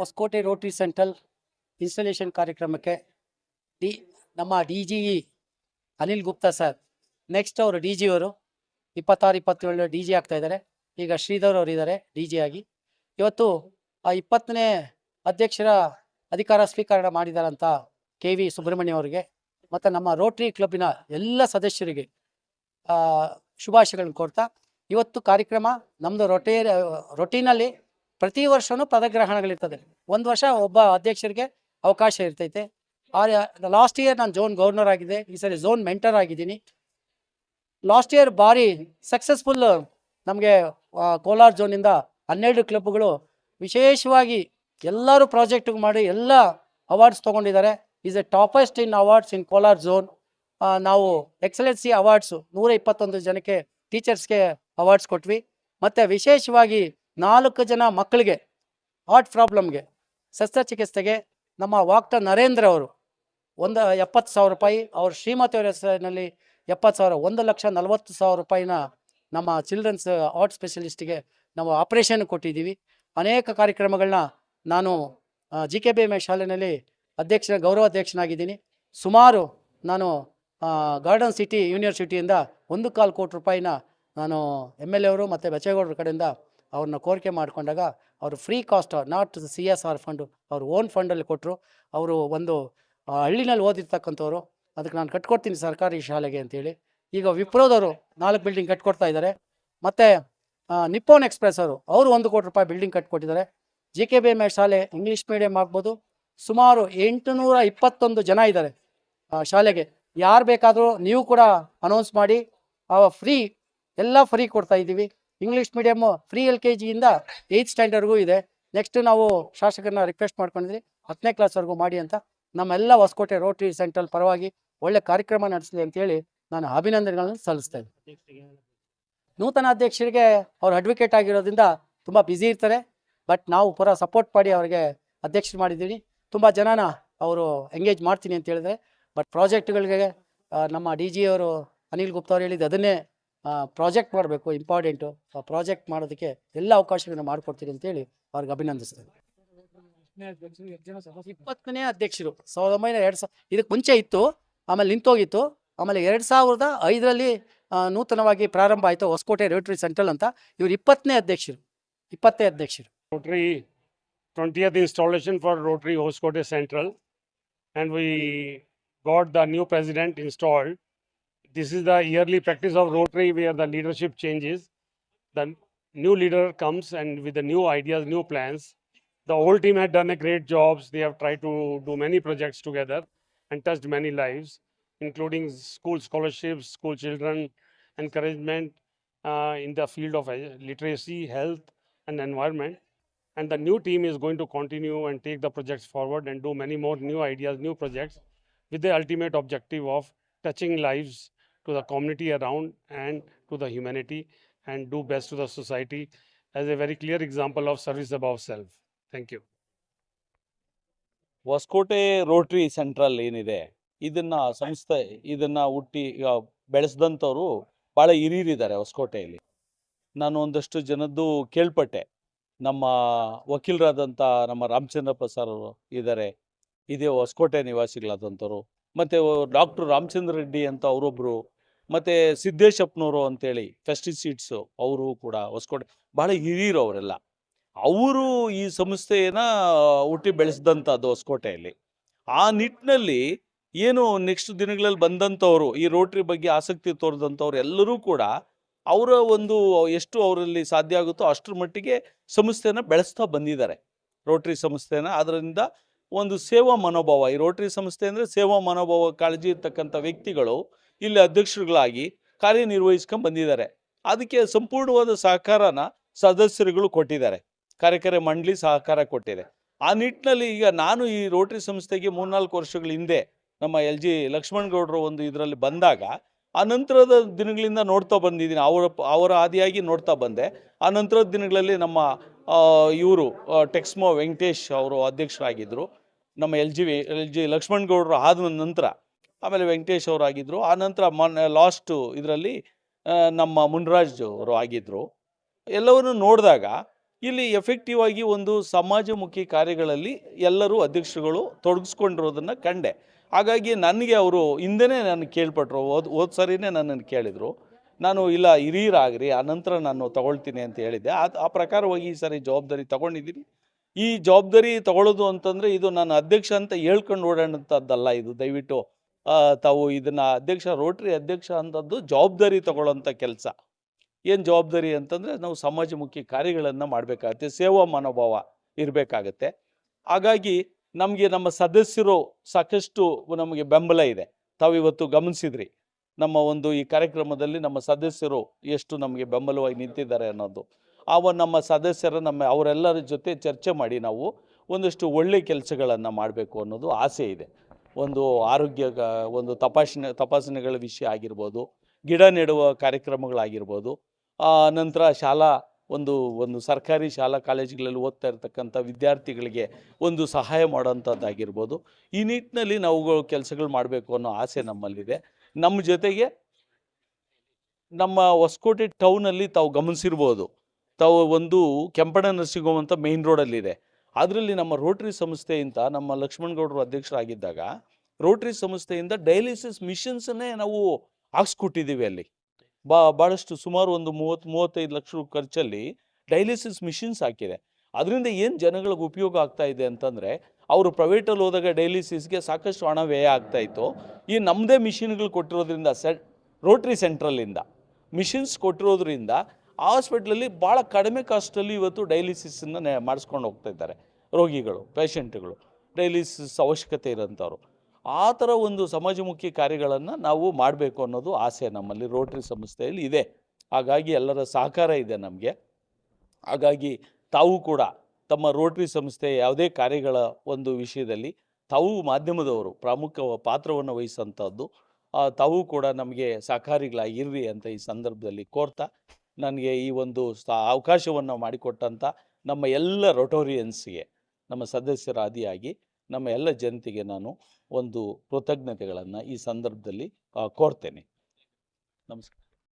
Hosakote rotary central installation ಕಾರ್ಯಕ್ರಮಕ್ಕೆ D, ನಮ್ಮ D G E Anil Gupta sir. Next ಅವರು D G ಅವರು ಇಪ್ಪತ್ತಾರು ಇಪ್ಪತ್ತೇಳು ಡಿ ಜಿ ಆಗ್ತಾ ಇದ್ದಾರೆ. ಈಗ ಶ್ರೀಧರ್ ಅವರು ಇದ್ದಾರೆ, ಡಿ ಜಿ ಆಗಿ. ಇವತ್ತು ಆ ಇಪ್ಪತ್ತನೇ ಅಧ್ಯಕ್ಷರ ಅಧಿಕಾರ ಸ್ವೀಕರಣ ಮಾಡಿದಾರಂತ ಕೆ ವಿ ಸುಬ್ರಹ್ಮಣ್ಯ ಅವರಿಗೆ, ಮತ್ತು ನಮ್ಮ ರೋಟರಿ ಕ್ಲಬ್ಬಿನ ಎಲ್ಲ ಸದಸ್ಯರಿಗೆ ಶುಭಾಶಯಗಳನ್ನು ಕೋರ್ತಾ, ಇವತ್ತು ಕಾರ್ಯಕ್ರಮ ನಮ್ಮದು ರೊಟೇ ರೊಟೀನಲ್ಲಿ ಪ್ರತಿ ವರ್ಷವೂ ಪದಗ್ರಹಣಗಳಿರ್ತದೆ. ಒಂದು ವರ್ಷ ಒಬ್ಬ ಅಧ್ಯಕ್ಷರಿಗೆ ಅವಕಾಶ ಇರ್ತೈತೆ. ಲಾಸ್ಟ್ ಇಯರ್ ನಾನು ಝೋನ್ ಗವರ್ನರ್ ಆಗಿದ್ದೆ. ಈ ಸರಿ ಝೋನ್ ಮೆಂಟರ್ ಆಗಿದ್ದೀನಿ. ಲಾಸ್ಟ್ ಇಯರ್ ಭಾರಿ ಸಕ್ಸಸ್ಫುಲ್ ನಮಗೆ ಕೋಲಾರ ಝೋನಿಂದ ಹನ್ನೆರಡು ಕ್ಲಬ್ಗಳು ವಿಶೇಷವಾಗಿ ಎಲ್ಲರೂ ಪ್ರಾಜೆಕ್ಟ್ ಮಾಡಿ ಎಲ್ಲ awards ತೊಗೊಂಡಿದ್ದಾರೆ. Is a topest in awards in Kolar zone ನಾವು ಎಕ್ಸಲೆನ್ಸಿ ಅವಾರ್ಡ್ಸು ನೂರ ಇಪ್ಪತ್ತೊಂದು ಜನಕ್ಕೆ ಟೀಚರ್ಸ್ಗೆ ಅವಾರ್ಡ್ಸ್ ಕೊಟ್ವಿ. ಮತ್ತು ವಿಶೇಷವಾಗಿ ನಾಲ್ಕು ಜನ ಮಕ್ಕಳಿಗೆ ಹಾರ್ಟ್ ಪ್ರಾಬ್ಲಮ್ಗೆ ಶಸ್ತ್ರಚಿಕಿತ್ಸೆಗೆ ನಮ್ಮ ವಾಕ್ಟರ್ ನರೇಂದ್ರ ಅವರು ಒಂದು ಎಪ್ಪತ್ತು ಸಾವಿರ ರೂಪಾಯಿ, ಅವ್ರ ಶ್ರೀಮತಿಯವರ ಹೆಸರಿನಲ್ಲಿ ಎಪ್ಪತ್ತು ಸಾವಿರ, ಒಂದು ಲಕ್ಷ ನಲವತ್ತು ಸಾವಿರ ರೂಪಾಯಿನ ನಮ್ಮ ಚಿಲ್ಡ್ರನ್ಸ್ ಹಾರ್ಟ್ ಸ್ಪೆಷಲಿಸ್ಟಿಗೆ ನಾವು ಆಪ್ರೇಷನ್ ಕೊಟ್ಟಿದ್ದೀವಿ. ಅನೇಕ ಕಾರ್ಯಕ್ರಮಗಳನ್ನ ನಾನು ಜಿ ಕೆ ಬಿ ಎಂ ಶಾಲೆಯಲ್ಲಿ ಅಧ್ಯಕ್ಷ ಗೌರವ ಅಧ್ಯಕ್ಷನಾಗಿದ್ದೀನಿ. ಸುಮಾರು ನಾನು ಗಾರ್ಡನ್ ಸಿಟಿ ಯೂನಿವರ್ಸಿಟಿಯಿಂದ ಒಂದು ಕಾಲು ಕೋಟಿ ರೂಪಾಯಿನ ನಾನು ಎಂ ಎಲ್ ಎ ಅವರು ಮತ್ತು ಬಚ್ಚೇಗೌಡರ ಕಡೆಯಿಂದ ಅವ್ರನ್ನ ಕೋರಿಕೆ ಮಾಡಿಕೊಂಡಾಗ ಅವರು free cost not C S R fund ಅವ್ರ ಓನ್ ಫಂಡಲ್ಲಿ ಕೊಟ್ಟರು ಅವರು ಒಂದು ಹಳ್ಳಿನಲ್ಲಿ ಓದಿರ್ತಕ್ಕಂಥವ್ರು, ಅದಕ್ಕೆ ನಾನು ಕಟ್ಕೊಡ್ತೀನಿ ಸರ್ಕಾರಿ ಶಾಲೆಗೆ ಅಂತೇಳಿ. ಈಗ ವಿಪ್ರೋದವರು ನಾಲ್ಕು ಬಿಲ್ಡಿಂಗ್ ಕಟ್ಕೊಡ್ತಾ ಇದ್ದಾರೆ ಮತ್ತು ನಿಪ್ಪೋನ್ ಎಕ್ಸ್ಪ್ರೆಸ್ ಅವರು ಅವರು ಒಂದು ಕೋಟಿ ರೂಪಾಯಿ ಬಿಲ್ಡಿಂಗ್ ಕಟ್ಕೊಟ್ಟಿದ್ದಾರೆ ಜಿ ಕೆ ಬಿ ಎಂ ಶಾಲೆ ಇಂಗ್ಲೀಷ್ ಮೀಡಿಯಂ ಆಗ್ಬೋದು. ಸುಮಾರು ಎಂಟುನೂರ ಇಪ್ಪತ್ತೊಂದು ಜನ ಇದ್ದಾರೆ ಶಾಲೆಗೆ. ಯಾರು ಬೇಕಾದರೂ ನೀವು ಕೂಡ ಅನೌನ್ಸ್ ಮಾಡಿ ಫ್ರೀ ಎಲ್ಲ ಫ್ರೀ ಕೊಡ್ತಾ ಇದ್ದೀವಿ. English medium free L K ಜಿಯಿಂದ eighth ಸ್ಟ್ಯಾಂಡರ್ಡ್ಗೂ ಇದೆ. ನೆಕ್ಸ್ಟ್ ನಾವು ಶಾಸಕರನ್ನ ರಿಕ್ವೆಸ್ಟ್ ಮಾಡ್ಕೊಂಡಿದ್ವಿ ಹತ್ತನೇ ಕ್ಲಾಸ್ವರೆಗೂ ಮಾಡಿ ಅಂತ ನಮ್ಮೆಲ್ಲ ಹೊಸಕೋಟೆ ರೋಟ್ರಿ ಸೆಂಟ್ರಲ್ ಪರವಾಗಿ ಒಳ್ಳೆ ಕಾರ್ಯಕ್ರಮ ನಡೆಸಲಿ ಅಂತೇಳಿ ನಾನು ಅಭಿನಂದನೆಗಳನ್ನು ಸಲ್ಲಿಸ್ತಾ ನೂತನ ಅಧ್ಯಕ್ಷರಿಗೆ ಅವ್ರು ಅಡ್ವೊಕೇಟ್ ಆಗಿರೋದ್ರಿಂದ ತುಂಬ ಬ್ಯುಸಿ ಇರ್ತಾರೆ. ಬಟ್ ನಾವು ಪೂರ ಸಪೋರ್ಟ್ ಮಾಡಿ ಅವರಿಗೆ ಅಧ್ಯಕ್ಷರು ಮಾಡಿದ್ದೀನಿ. ತುಂಬ ಜನನ ಅವರು ಎಂಗೇಜ್ ಮಾಡ್ತೀನಿ ಅಂತ ಹೇಳಿದ್ರೆ. ಬಟ್ ಪ್ರಾಜೆಕ್ಟ್ಗಳಿಗೆ ನಮ್ಮ ಡಿ ಜಿ ಅವರು ಅನಿಲ್ ಗುಪ್ತಾ ಅವ್ರು ಹೇಳಿದ್ದು ಅದನ್ನೇ ಪ್ರಾಜೆಕ್ಟ್ ಮಾಡಬೇಕು, ಇಂಪಾರ್ಟೆಂಟು. ಆ, ಪ್ರಾಜೆಕ್ಟ್ ಮಾಡೋದಕ್ಕೆ ಎಲ್ಲ ಅವಕಾಶಗಳನ್ನ ಮಾಡಿಕೊಡ್ತೀರಿ ಅಂತೇಳಿ ಅವ್ರಿಗೆ ಅಭಿನಂದಿಸ್ತೇನೆ. ಇಪ್ಪತ್ತನೇ ಅಧ್ಯಕ್ಷರು, ಸಾವಿರದ ಒಂಬೈನೂರ ಎರಡು ಸಾವಿರ ಇದಕ್ಕೆ ಮುಂಚೆ ಇತ್ತು, ಆಮೇಲೆ ನಿಂತೋಗಿತ್ತು, ಆಮೇಲೆ ಎರಡು ಸಾವಿರದ ಐದರಲ್ಲಿ ನೂತನವಾಗಿ ಪ್ರಾರಂಭ ಆಯಿತು, ಹೊಸಕೋಟೆ ರೋಟರಿ ಸೆಂಟ್ರಲ್ ಅಂತ. ಇವರು ಇಪ್ಪತ್ತನೇ ಅಧ್ಯಕ್ಷರು ಇಪ್ಪತ್ತನೇ ಅಧ್ಯಕ್ಷರು. Rotary 20th installation for rotary Hosakote central and we got the new president installed. This is the yearly practice of Rotary where the leadership changes. The new leader comes and with the new ideas, new plans. The old team had done a great jobs. They have tried to do many projects together and touched many lives, including school scholarships, school children, encouragement uh, in the field of uh, literacy, health, and environment and the new team is going to continue and take the projects forward and do many more new ideas new projects with the ultimate objective of touching lives to the community around and to the humanity and do best to the society as a very clear example of service above self. Thank you. Hosakote rotary central ಏನಿದೆ, ಇದನ್ನ ಸಂಸ್ಥೆ ಇದನ್ನ ಹುಟ್ಟಿ ಬೆಳೆಸಿದಂಥವ್ರು ಭಾಳ ಹಿರಿಯರಿದ್ದಾರೆ ಹೊಸಕೋಟೆಯಲ್ಲಿ. ನಾನು ಒಂದಷ್ಟು ಜನದ್ದು ಕೇಳ್ಪಟ್ಟೆ. ನಮ್ಮ ವಕೀಲರಾದಂಥ ನಮ್ಮ ರಾಮಚಂದ್ರ ಪ್ರಸಾದವರು ಇದ್ದಾರೆ. ಇದೇ ಹೊಸಕೋಟೆ ನಿವಾಸಿಗಳಾದಂಥವ್ರು. ಮತ್ತು ಡಾಕ್ಟರ್ ರಾಮಚಂದ್ರ ರೆಡ್ಡಿ ಅಂತ ಅವರೊಬ್ಬರು ಮತ್ತು ಸಿದ್ದೇಶಪ್ಪನವರು ಅಂತೇಳಿ ಫೆಸ್ಟಿಸೈಡ್ಸು ಅವರು ಕೂಡ ಹೊಸ್ಕೋಟೆ ಭಾಳ ಹಿರಿಯರು ಅವರೆಲ್ಲ ಅವರು ಈ ಸಂಸ್ಥೆಯನ್ನ ಹುಟ್ಟಿ ಬೆಳೆಸಿದಂಥದ್ದು ಹೊಸ್ಕೋಟೆಯಲ್ಲಿ. ಆ ನಿಟ್ಟಿನಲ್ಲಿ ಏನು ನೆಕ್ಸ್ಟ್ ದಿನಗಳಲ್ಲಿ ಬಂದಂಥವರು ಈ ರೋಟ್ರಿ ಬಗ್ಗೆ ಆಸಕ್ತಿ ತೋರಿದಂಥವ್ರು ಎಲ್ಲರೂ ಕೂಡ ಅವರ ಒಂದು ಎಷ್ಟು ಅವರಲ್ಲಿ ಸಾಧ್ಯ ಆಗುತ್ತೋ ಅಷ್ಟರ ಮಟ್ಟಿಗೆ ಸಂಸ್ಥೆನ ಬೆಳೆಸ್ತಾ ಬಂದಿದ್ದಾರೆ. ರೋಟ್ರಿ ಸಂಸ್ಥೆನ ಅದರಿಂದ ಒಂದು ಸೇವಾ ಮನೋಭಾವ, ಈ ರೋಟ್ರಿ ಸಂಸ್ಥೆ ಅಂದರೆ ಸೇವಾ ಮನೋಭಾವ ಕಾಳಜಿ ಇರ್ತಕ್ಕಂಥ ವ್ಯಕ್ತಿಗಳು ಇಲ್ಲಿ ಅಧ್ಯಕ್ಷರುಗಳಾಗಿ ಕಾರ್ಯನಿರ್ವಹಿಸ್ಕೊಂಡು ಬಂದಿದ್ದಾರೆ. ಅದಕ್ಕೆ ಸಂಪೂರ್ಣವಾದ ಸಹಕಾರನ ಸದಸ್ಯರುಗಳು ಕೊಟ್ಟಿದ್ದಾರೆ. ಕಾರ್ಯಕಾರಿ ಮಂಡಳಿ ಸಹಕಾರ ಕೊಟ್ಟಿದೆ. ಆ ನಿಟ್ಟಿನಲ್ಲಿ ಈಗ ನಾನು ಈ ರೋಟರಿ ಸಂಸ್ಥೆಗೆ ಮೂರ್ನಾಲ್ಕು ವರ್ಷಗಳ ಹಿಂದೆ ನಮ್ಮ ಎಲ್ ಜಿ ಲಕ್ಷ್ಮಣ್ ಗೌಡರು ಒಂದು ಇದರಲ್ಲಿ ಬಂದಾಗ, ಆ ನಂತರದ ದಿನಗಳಿಂದ ನೋಡ್ತಾ ಬಂದಿದ್ದೀನಿ. ಅವರ ಅವರ ಆದಿಯಾಗಿ ನೋಡ್ತಾ ಬಂದೆ. ಆ ನಂತರದ ದಿನಗಳಲ್ಲಿ ನಮ್ಮ ಇವರು ಟೆಕ್ಸ್ಮೋ ವೆಂಕಟೇಶ್ ಅವರು ಅಧ್ಯಕ್ಷರಾಗಿದ್ದರು ನಮ್ಮ L G L G Lakshman ಗೌಡರು ಆದ ನಂತರ ಆಮೇಲೆ ವೆಂಕಟೇಶ್ ಅವರು ಆಗಿದ್ದರು ಆ ನಂತರ ಮೊನ್ನೆ ಲಾಸ್ಟು ಇದರಲ್ಲಿ ನಮ್ಮ ಮುನ್ರಾಜ್ ಅವರು ಆಗಿದ್ದರು ಎಲ್ಲವನ್ನು ನೋಡಿದಾಗ ಇಲ್ಲಿ ಎಫೆಕ್ಟಿವ್ ಆಗಿ ಒಂದು ಸಮಾಜಮುಖಿ ಕಾರ್ಯಗಳಲ್ಲಿ ಎಲ್ಲರೂ ಅಧ್ಯಕ್ಷರುಗಳು ತೊಡಗಿಸ್ಕೊಂಡಿರೋದನ್ನು ಕಂಡೆ. ಹಾಗಾಗಿ ನನಗೆ ಅವರು ಹಿಂದೆನೇ ನಾನು ಕೇಳ್ಪಟ್ರು ಓದ್ ಹೋದ ಸರಿನೇ ನನ್ನನ್ನು ಕೇಳಿದರು. ನಾನು ಇಲ್ಲ ಹಿರಿಯರಾಗ್ರಿ ನಂತರ ನಾನು ತಗೊಳ್ತೀನಿ ಅಂತ ಹೇಳಿದ್ದೆ. ಆ ಆ ಪ್ರಕಾರವಾಗಿ ಈ ಸರಿ ಜವಾಬ್ದಾರಿ ತಗೊಂಡಿದ್ದೀನಿ. ಈ ಜವಾಬ್ದಾರಿ ತಗೊಳ್ಳೋದು ಅಂತಂದರೆ ಇದು ನಾನು ಅಧ್ಯಕ್ಷ ಅಂತ ಹೇಳ್ಕೊಂಡು ಓಡಾಡೋಂಥದ್ದಲ್ಲ ಇದು ದಯವಿಟ್ಟು ಆ, ತಾವು ಇದನ್ನು ಅಧ್ಯಕ್ಷ, ರೋಟ್ರಿ ಅಧ್ಯಕ್ಷ ಅಂತದ್ದು ಜವಾಬ್ದಾರಿ ತಗೊಳ್ಳೋಂಥ ಕೆಲಸ. ಏನು ಜವಾಬ್ದಾರಿ ಅಂತಂದರೆ ನಾವು ಸಮಾಜಮುಖಿ ಕಾರ್ಯಗಳನ್ನು ಮಾಡಬೇಕಾಗತ್ತೆ, ಸೇವಾ ಮನೋಭಾವ ಇರಬೇಕಾಗತ್ತೆ. ಹಾಗಾಗಿ ನಮಗೆ ನಮ್ಮ ಸದಸ್ಯರು ಸಾಕಷ್ಟು ನಮಗೆ ಬೆಂಬಲ ಇದೆ. ತಾವು ಇವತ್ತು ಗಮನಿಸಿದ್ರಿ, ನಮ್ಮ ಒಂದು ಈ ಕಾರ್ಯಕ್ರಮದಲ್ಲಿ ನಮ್ಮ ಸದಸ್ಯರು ಎಷ್ಟು ನಮಗೆ ಬೆಂಬಲವಾಗಿ ನಿಂತಿದ್ದಾರೆ ಅನ್ನೋದು. ಆವ ನಮ್ಮ ಸದಸ್ಯರ, ನಮ್ಮ ಅವರೆಲ್ಲರ ಜೊತೆ ಚರ್ಚೆ ಮಾಡಿ ನಾವು ಒಂದಷ್ಟು ಒಳ್ಳೆ ಕೆಲಸಗಳನ್ನು ಮಾಡಬೇಕು ಅನ್ನೋದು ಆಸೆ ಇದೆ. ಒಂದು ಆರೋಗ್ಯ ಒಂದು ತಪಾಸಣೆ ತಪಾಸಣೆಗಳ ವಿಷಯ ಆಗಿರ್ಬೋದು, ಗಿಡ ನೆಡುವ ಕಾರ್ಯಕ್ರಮಗಳಾಗಿರ್ಬೋದು ನಂತರ ಶಾಲಾ, ಒಂದು ಒಂದು ಸರ್ಕಾರಿ ಶಾಲಾ ಕಾಲೇಜುಗಳಲ್ಲಿ ಓದ್ತಾ ಇರ್ತಕ್ಕಂಥ ವಿದ್ಯಾರ್ಥಿಗಳಿಗೆ ಒಂದು ಸಹಾಯ ಮಾಡೋಂಥದ್ದಾಗಿರ್ಬೋದು ಈ ನಿಟ್ಟಿನಲ್ಲಿ ನಾವು ಕೆಲಸಗಳು ಮಾಡಬೇಕು ಅನ್ನೋ ಆಸೆ ನಮ್ಮಲ್ಲಿದೆ. ನಮ್ಮ ಜೊತೆಗೆ ನಮ್ಮ ಹೊಸಕೋಟೆ ಟೌನಲ್ಲಿ ತಾವು ಗಮನಿಸಿರ್ಬೋದು. ತಾವು ಒಂದು ಕೆಂಪಣ್ಣ ನರ್ಸಿಂಗ್ ಹೋಮ್ ಅಂತ ಮೇಯ್ನ್ ರೋಡಲ್ಲಿದೆ ಅದರಲ್ಲಿ ನಮ್ಮ ರೋಟ್ರಿ ಸಂಸ್ಥೆಯಿಂದ ನಮ್ಮ ಲಕ್ಷ್ಮಣಗೌಡರು ಅಧ್ಯಕ್ಷರಾಗಿದ್ದಾಗ ರೋಟ್ರಿ ಸಂಸ್ಥೆಯಿಂದ ಡಯಾಲಿಸಿಸ್ ಮಿಷನ್ಸನ್ನೇ ನಾವು ಹಾಕ್ಸ್ಕೊಟ್ಟಿದ್ದೀವಿ ಅಲ್ಲಿ. ಬಾ ಭಾಳಷ್ಟು ಸುಮಾರು ಒಂದು ಮೂವತ್ತು, ಮೂವತ್ತೈದು ಲಕ್ಷ ಖರ್ಚಲ್ಲಿ ಡಯಾಲಿಸಿಸ್ ಮಿಷಿನ್ಸ್ ಹಾಕಿದೆ. ಅದರಿಂದ ಏನು ಜನಗಳಿಗೆ ಉಪಯೋಗ ಆಗ್ತಾ ಇದೆ ಅಂತಂದರೆ, ಅವರು ಪ್ರೈವೇಟಲ್ಲಿ ಹೋದಾಗ ಡೈಲಿಸಿಸ್ಗೆ ಸಾಕಷ್ಟು ಹಣ ವ್ಯಯ ಆಗ್ತಾ ಇತ್ತು. ಈ ನಮ್ಮದೇ ಮಿಷಿನ್ಗಳು ಕೊಟ್ಟಿರೋದ್ರಿಂದ ಸೆ ರೋಟ್ರಿ ಸೆಂಟ್ರಲ್ಲಿಂದ ಮಿಷಿನ್ಸ್ ಕೊಟ್ಟಿರೋದ್ರಿಂದ ಹಾಸ್ಪಿಟ್ಲಲ್ಲಿ ಭಾಳ ಕಡಿಮೆ ಕಾಸ್ಟಲ್ಲಿ ಇವತ್ತು ಡಯಾಲಿಸಿಸನ್ನು ಮಾಡಿಸ್ಕೊಂಡು ಹೋಗ್ತಾ ಇದ್ದಾರೆ. ರೋಗಿಗಳು ಪೇಷಂಟ್ಗಳು ಡಯಾಲಿಸಿಸ್ ಅವಶ್ಯಕತೆ ಇರೋಂಥವ್ರು. ಆ ಥರ ಒಂದು ಸಮಾಜಮುಖಿ ಕಾರ್ಯಗಳನ್ನು ನಾವು ಮಾಡಬೇಕು ಅನ್ನೋದು ಆಸೆ ನಮ್ಮಲ್ಲಿ ರೋಟ್ರಿ ಸಂಸ್ಥೆಯಲ್ಲಿ ಇದೆ. ಹಾಗಾಗಿ ಎಲ್ಲರ ಸಹಕಾರ ಇದೆ ನಮಗೆ. ಹಾಗಾಗಿ ತಾವು ಕೂಡ ತಮ್ಮ ರೋಟ್ರಿ ಸಂಸ್ಥೆ ಯಾವುದೇ ಕಾರ್ಯಗಳ ಒಂದು ವಿಷಯದಲ್ಲಿ ತಾವು ಮಾಧ್ಯಮದವರು ಪ್ರಮುಖ ಪಾತ್ರವನ್ನು ವಹಿಸೋಂಥದ್ದು ಆ, ತಾವು ಕೂಡ ನಮಗೆ ಸಹಕಾರಿಗಳಾಗಿರ್ರಿ ಅಂತ ಈ ಸಂದರ್ಭದಲ್ಲಿ ಕೋರ್ತಾ ನನಗೆ ಈ ಒಂದು ಅವಕಾಶವನ್ನು ಮಾಡಿಕೊಟ್ಟಂಥ ನಮ್ಮ ಎಲ್ಲ ರೊಟೋರಿಯನ್ಸ್ಗೆ, ನಮ್ಮ ಸದಸ್ಯರಾದಿಯಾಗಿ, ನಮ್ಮ ಎಲ್ಲ ಜನತೆಗೆ ನಾನು ಒಂದು ಕೃತಜ್ಞತೆಗಳನ್ನು ಈ ಸಂದರ್ಭದಲ್ಲಿ ಕೋರ್ತೇನೆ. ನಮಸ್ಕಾರ.